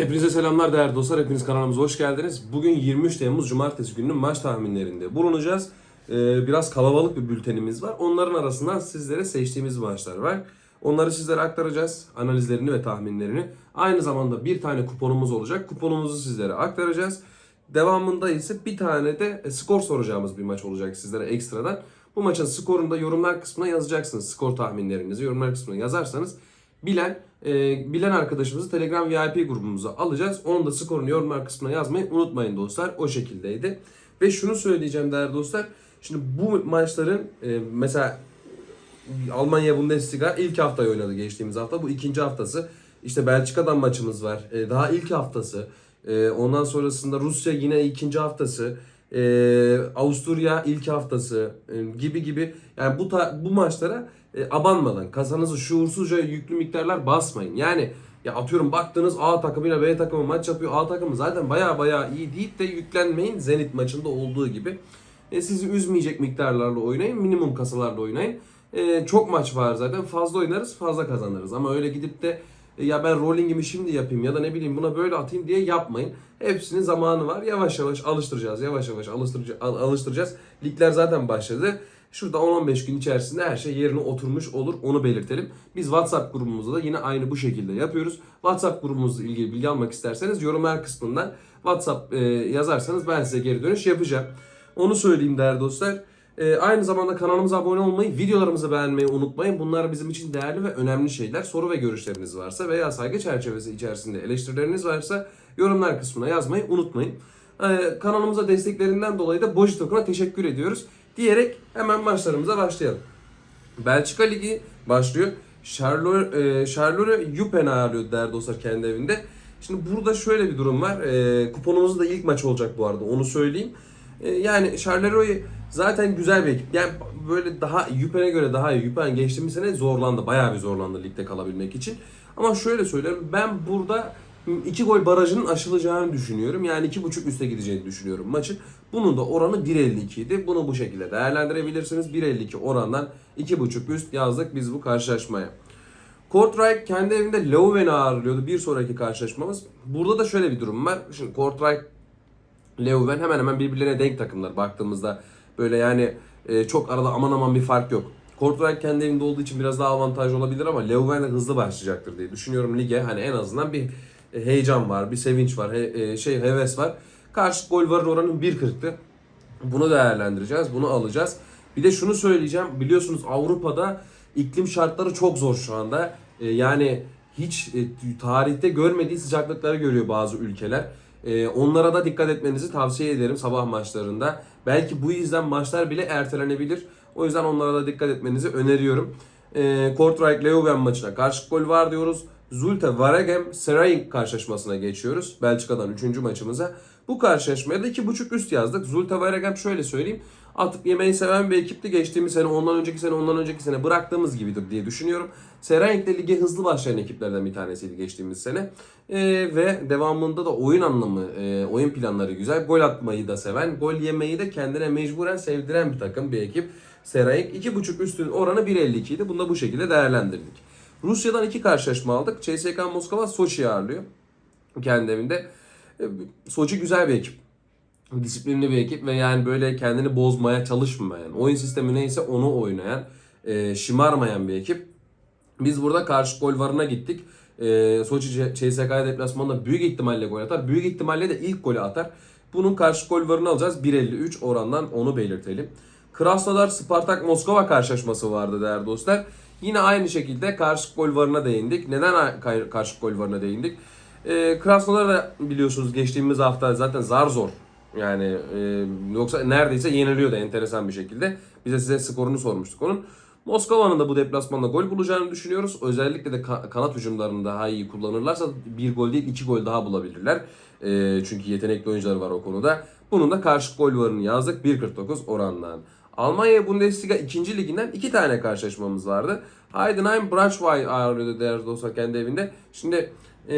Hepinize selamlar değerli dostlar. Hepiniz kanalımıza hoş geldiniz. Bugün 23 Temmuz Cumartesi gününün maç tahminlerinde bulunacağız. Ee, biraz kalabalık bir bültenimiz var. Onların arasından sizlere seçtiğimiz maçlar var. Onları sizlere aktaracağız. Analizlerini ve tahminlerini. Aynı zamanda bir tane kuponumuz olacak. Kuponumuzu sizlere aktaracağız. Devamında ise bir tane de e, skor soracağımız bir maç olacak sizlere ekstradan. Bu maçın skorunu da yorumlar kısmına yazacaksınız. Skor tahminlerinizi yorumlar kısmına yazarsanız bilen e, bilen arkadaşımızı Telegram VIP grubumuza alacağız. Onun da skorunu yorumlar kısmına yazmayı unutmayın dostlar. O şekildeydi. Ve şunu söyleyeceğim değerli dostlar. Şimdi bu maçların e, mesela Almanya Bundesliga ilk haftayı oynadı geçtiğimiz hafta. Bu ikinci haftası. İşte Belçika'dan maçımız var. E, daha ilk haftası. E, ondan sonrasında Rusya yine ikinci haftası. E, Avusturya ilk haftası e, gibi gibi. Yani bu ta- bu maçlara e, abanmadan kasanızı şuursuzca yüklü miktarlar basmayın. Yani ya atıyorum baktınız A takımıyla B takımı maç yapıyor. A takımı zaten baya baya iyi deyip de yüklenmeyin. Zenit maçında olduğu gibi. E, sizi üzmeyecek miktarlarla oynayın. Minimum kasalarla oynayın. E, çok maç var zaten. Fazla oynarız fazla kazanırız. Ama öyle gidip de e, ya ben rollingimi şimdi yapayım ya da ne bileyim buna böyle atayım diye yapmayın. Hepsinin zamanı var. Yavaş yavaş alıştıracağız. Yavaş yavaş alıştıracağız. alıştıracağız. Ligler zaten başladı. Şurada 10-15 gün içerisinde her şey yerine oturmuş olur. Onu belirtelim. Biz WhatsApp grubumuzda da yine aynı bu şekilde yapıyoruz. WhatsApp grubumuzla ilgili bilgi almak isterseniz yorumlar kısmından WhatsApp e, yazarsanız ben size geri dönüş yapacağım. Onu söyleyeyim değerli dostlar. E, aynı zamanda kanalımıza abone olmayı, videolarımızı beğenmeyi unutmayın. Bunlar bizim için değerli ve önemli şeyler. Soru ve görüşleriniz varsa veya saygı çerçevesi içerisinde eleştirileriniz varsa yorumlar kısmına yazmayı unutmayın. E, kanalımıza desteklerinden dolayı da Boji Token'a teşekkür ediyoruz. Diyerek hemen maçlarımıza başlayalım. Belçika Ligi başlıyor. Charleroi, Charleroi Jupen'i ağırlıyor değerli dostlar kendi evinde. Şimdi burada şöyle bir durum var. E, kuponumuz da ilk maç olacak bu arada onu söyleyeyim. E, yani Charleroi zaten güzel bir ekip. Yani böyle daha Jupen'e göre daha iyi. Jupen geçtiğimiz sene zorlandı. Bayağı bir zorlandı ligde kalabilmek için. Ama şöyle söylüyorum. Ben burada iki gol barajının aşılacağını düşünüyorum. Yani iki buçuk üste gideceğini düşünüyorum maçın. Bunun da oranı 1.52 idi. Bunu bu şekilde değerlendirebilirsiniz. 1.52 orandan iki buçuk üst yazdık biz bu karşılaşmaya. Kortrijk kendi evinde Leuven'i ağırlıyordu bir sonraki karşılaşmamız. Burada da şöyle bir durum var. Şimdi Kortrijk, Leuven hemen hemen birbirlerine denk takımlar baktığımızda. Böyle yani e, çok arada aman aman bir fark yok. Kortrijk kendi evinde olduğu için biraz daha avantajlı olabilir ama Leuven de hızlı başlayacaktır diye düşünüyorum lige. Hani en azından bir e, heyecan var, bir sevinç var, e, şey heves var. Karşı gol varın oranı 1.40'tı. Bunu değerlendireceğiz, bunu alacağız. Bir de şunu söyleyeceğim. Biliyorsunuz Avrupa'da iklim şartları çok zor şu anda. E, yani hiç e, tarihte görmediği sıcaklıkları görüyor bazı ülkeler. E, onlara da dikkat etmenizi tavsiye ederim sabah maçlarında. Belki bu yüzden maçlar bile ertelenebilir. O yüzden onlara da dikkat etmenizi öneriyorum. E, Kortrijk Leuven maçına karşı gol var diyoruz. Zulte Waregem Seraing karşılaşmasına geçiyoruz. Belçika'dan 3. maçımıza. Bu karşılaşmaya da 2.5 üst yazdık. Zulte Waregem şöyle söyleyeyim. Atıp yemeği seven bir ekipti. Geçtiğimiz sene, ondan önceki sene, ondan önceki sene bıraktığımız gibidir diye düşünüyorum. Seraing de lige hızlı başlayan ekiplerden bir tanesiydi geçtiğimiz sene. Ee, ve devamında da oyun anlamı, e, oyun planları güzel. Gol atmayı da seven, gol yemeyi de kendine mecburen sevdiren bir takım, bir ekip. Seraing 2.5 üstün oranı 1.52 idi. Bunu da bu şekilde değerlendirdik. Rusya'dan iki karşılaşma aldık. CSKA Moskova Soçi'yi ağırlıyor. Kendi evinde. E, Soçi güzel bir ekip. Disiplinli bir ekip ve yani böyle kendini bozmaya çalışmayan, oyun sistemi neyse onu oynayan, e, şımarmayan bir ekip. Biz burada karşı gol varına gittik. E, Soçi CSK'ya deplasmanda büyük ihtimalle gol atar. Büyük ihtimalle de ilk golü atar. Bunun karşı gol varını alacağız. 1.53 orandan onu belirtelim. Krasnodar Spartak Moskova karşılaşması vardı değerli dostlar. Yine aynı şekilde karşı gol varına değindik. Neden karşı gol varına değindik? E, Krasnodar da biliyorsunuz geçtiğimiz hafta zaten zar zor. Yani e, yoksa neredeyse yeniliyordu enteresan bir şekilde. Bize size skorunu sormuştuk onun. Moskova'nın da bu deplasmanda gol bulacağını düşünüyoruz. Özellikle de ka- kanat hücumlarını daha iyi kullanırlarsa bir gol değil iki gol daha bulabilirler. E, çünkü yetenekli oyuncuları var o konuda. Bunun da karşı gol varını yazdık 1.49 orandan. Almanya Bundesliga 2. liginden iki tane karşılaşmamız vardı. Heidenheim Braunschweig ağırlıyordu değerli dostlar kendi evinde. Şimdi e,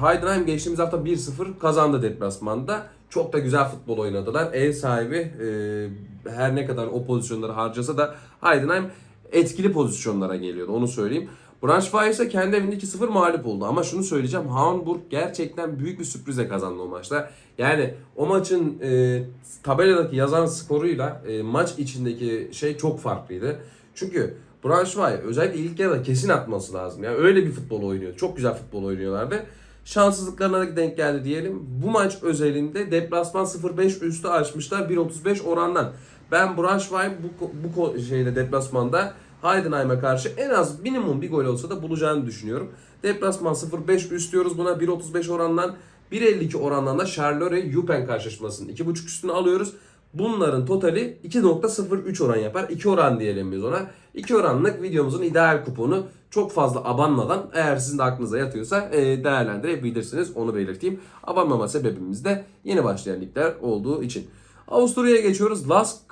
Heidenheim geçtiğimiz hafta 1-0 kazandı deplasmanda. Çok da güzel futbol oynadılar. Ev sahibi e, her ne kadar o pozisyonları harcasa da Heidenheim etkili pozisyonlara geliyordu onu söyleyeyim. Braunschweig ise kendi evinde 2-0 mağlup oldu. Ama şunu söyleyeceğim. Hamburg gerçekten büyük bir sürprize kazandı o maçta. Yani o maçın e, tabeladaki yazan skoruyla e, maç içindeki şey çok farklıydı. Çünkü Braunschweig özellikle ilk yarıda kesin atması lazım. Yani öyle bir futbol oynuyor. Çok güzel futbol oynuyorlardı. Şanssızlıklarına da denk geldi diyelim. Bu maç özelinde deplasman 0-5 üstü açmışlar 1.35 orandan. Ben Braunschweig bu, bu ko- şeyde deplasmanda Heidenheim'e karşı en az minimum bir gol olsa da bulacağını düşünüyorum. Deplasman 0-5 üst diyoruz buna 1.35 orandan 1.52 orandan da Charleroi Jupen karşılaşmasının 2.5 üstünü alıyoruz. Bunların totali 2.03 oran yapar. 2 oran diyelim biz ona. 2 oranlık videomuzun ideal kuponu çok fazla abanmadan eğer sizin de aklınıza yatıyorsa e, değerlendirebilirsiniz. Onu belirteyim. Abanmama sebebimiz de yeni başlayan ligler olduğu için. Avusturya'ya geçiyoruz. Lask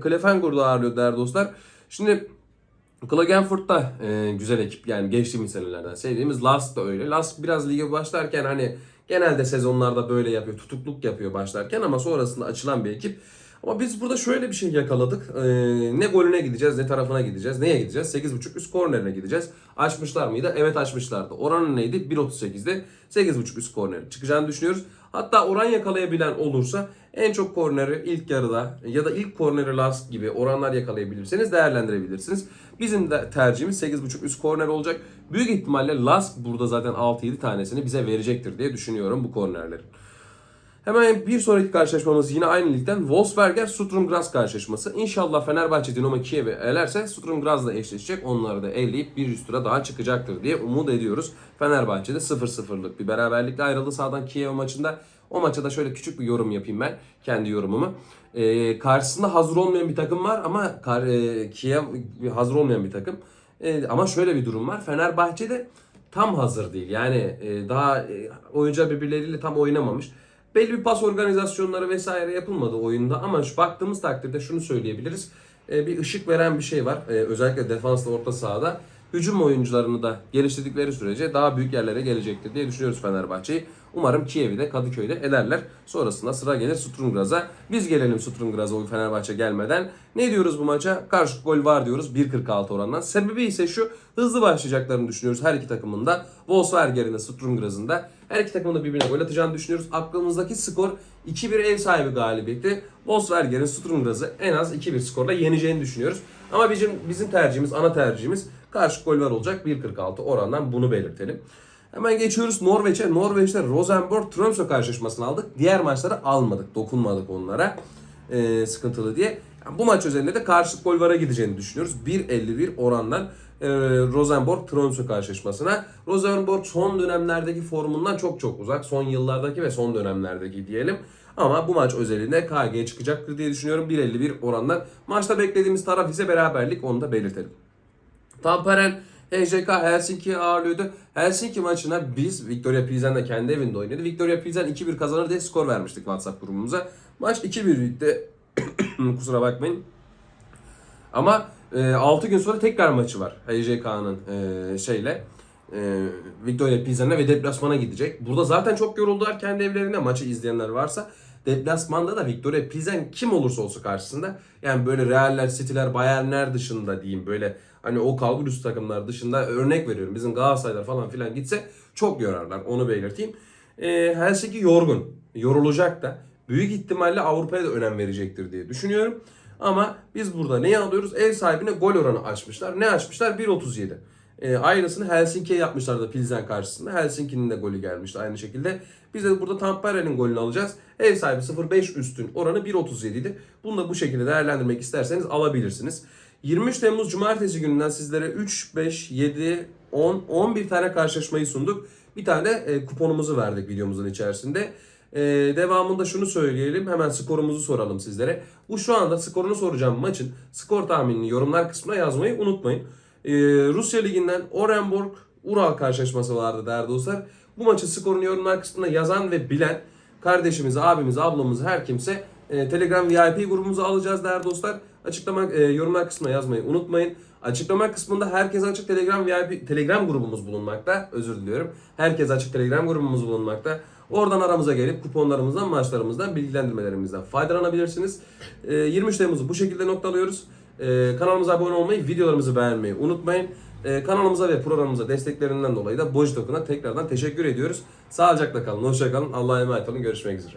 Klefengur'da ağırlıyor değerli dostlar. Şimdi Klagenfurt da e, güzel ekip yani geçtiğimiz senelerden sevdiğimiz Lask da öyle. Lask biraz lige başlarken hani genelde sezonlarda böyle yapıyor. Tutukluk yapıyor başlarken ama sonrasında açılan bir ekip. Ama biz burada şöyle bir şey yakaladık. E, ne golüne gideceğiz ne tarafına gideceğiz. Neye gideceğiz? 8.5 üst kornerine gideceğiz. Açmışlar mıydı? Evet açmışlardı. Oranı neydi? 1.38'de 8.5 üst korner çıkacağını düşünüyoruz. Hatta oran yakalayabilen olursa en çok korneri ilk yarıda ya da ilk korneri last gibi oranlar yakalayabilirseniz değerlendirebilirsiniz. Bizim de tercihimiz 8.5 üst korner olacak. Büyük ihtimalle Lask burada zaten 6-7 tanesini bize verecektir diye düşünüyorum bu kornerlerin. Hemen bir sonraki karşılaşmamız yine aynı ligden Wolfsberger Sturm Graz karşılaşması. İnşallah Fenerbahçe Dinamo Kiev'i elerse Sturm Graz'la eşleşecek. Onları da elleyip bir üst tura daha çıkacaktır diye umut ediyoruz. Fenerbahçe'de 0-0'lık bir beraberlikle ayrıldı sağdan Kiev maçında. O maça da şöyle küçük bir yorum yapayım ben. Kendi yorumumu. Ee, karşısında hazır olmayan bir takım var ama kar, e, Kiev hazır olmayan bir takım. E, ama şöyle bir durum var. Fenerbahçe'de tam hazır değil. Yani e, daha e, oyuncular birbirleriyle tam oynamamış. Belli bir pas organizasyonları vesaire yapılmadı oyunda ama şu baktığımız takdirde şunu söyleyebiliriz. E, bir ışık veren bir şey var. E, özellikle defansla orta sahada. Hücum oyuncularını da geliştirdikleri sürece daha büyük yerlere gelecektir diye düşünüyoruz Fenerbahçe'yi. Umarım Kiev'i de Kadıköy'de ederler. Sonrasında sıra gelir Sturmgraz'a. Biz gelelim Sturmgraz'a o Fenerbahçe gelmeden. Ne diyoruz bu maça? Karşı gol var diyoruz 1.46 orandan. Sebebi ise şu hızlı başlayacaklarını düşünüyoruz her iki takımın da. Wolfsberger'in de Sturmgraz'ın da. Her iki takımın da birbirine gol atacağını düşünüyoruz. Aklımızdaki skor 2-1 ev sahibi galibiyeti. Wolfsberger'in Sturmgraz'ı en az 2-1 skorla yeneceğini düşünüyoruz. Ama bizim bizim tercihimiz, ana tercihimiz karşı gol var olacak 1.46 orandan bunu belirtelim. Hemen geçiyoruz Norveç'e. Norveç'te Rosenborg Tromsø karşılaşmasını aldık. Diğer maçları almadık, dokunmadık onlara. Ee, sıkıntılı diye. Yani bu maç üzerinde de karşılık gol vara gideceğini düşünüyoruz. 1.51 orandan e, Rosenborg Tromsø karşılaşmasına. Rosenborg son dönemlerdeki formundan çok çok uzak. Son yıllardaki ve son dönemlerdeki diyelim. Ama bu maç özelinde KG çıkacaktır diye düşünüyorum. 1.51 orandan. Maçta beklediğimiz taraf ise beraberlik onu da belirtelim. Tamperen HJK Helsinki'yi ağırlıyordu. Helsinki maçına biz Victoria Pilsen de kendi evinde oynadı. Victoria Pilsen 2-1 kazanır diye skor vermiştik WhatsApp grubumuza. Maç 2-1 bitti. Kusura bakmayın. Ama e, 6 gün sonra tekrar maçı var. HJK'nın e, şeyle e, Victoria Pilsen'le ve deplasmana gidecek. Burada zaten çok yoruldular kendi evlerinde maçı izleyenler varsa. Deplasmanda da Victoria Pilsen kim olursa olsun karşısında yani böyle Real'ler, City'ler, Bayern'ler dışında diyeyim böyle hani o kalbur takımlar dışında örnek veriyorum. Bizim Galatasaraylar falan filan gitse çok yorarlar onu belirteyim. E, Helsinki yorgun. Yorulacak da. Büyük ihtimalle Avrupa'ya da önem verecektir diye düşünüyorum. Ama biz burada neyi alıyoruz? Ev sahibine gol oranı açmışlar. Ne açmışlar? 1.37. E, aynısını Helsinki'ye yapmışlardı Pilsen karşısında. Helsinki'nin de golü gelmişti aynı şekilde. Biz de burada Tampere'nin golünü alacağız. Ev sahibi 0.5 üstün oranı 1.37 idi. Bunu da bu şekilde değerlendirmek isterseniz alabilirsiniz. 23 Temmuz Cumartesi gününden sizlere 3, 5, 7, 10, 11 tane karşılaşmayı sunduk. Bir tane e, kuponumuzu verdik videomuzun içerisinde. E, devamında şunu söyleyelim. Hemen skorumuzu soralım sizlere. Bu şu anda skorunu soracağım maçın skor tahminini yorumlar kısmına yazmayı unutmayın. E, Rusya Ligi'nden Orenburg Ural karşılaşması vardı değerli dostlar. Bu maçın skorunu yorumlar kısmına yazan ve bilen kardeşimiz, abimiz, ablamız her kimse e, Telegram VIP grubumuza alacağız değerli dostlar. Açıklama e, yorumlar kısmına yazmayı unutmayın. Açıklama kısmında herkes açık Telegram VIP Telegram grubumuz bulunmakta. Özür diliyorum. Herkes açık Telegram grubumuz bulunmakta. Oradan aramıza gelip kuponlarımızdan, maçlarımızdan, bilgilendirmelerimizden faydalanabilirsiniz. E, 23 Temmuz'u bu şekilde noktalıyoruz. E, kanalımıza abone olmayı, videolarımızı beğenmeyi unutmayın. Ee, kanalımıza ve programımıza desteklerinden dolayı da Boji Token'a tekrardan teşekkür ediyoruz. Sağlıcakla kalın, hoşça kalın. Allah'a emanet olun. Görüşmek üzere.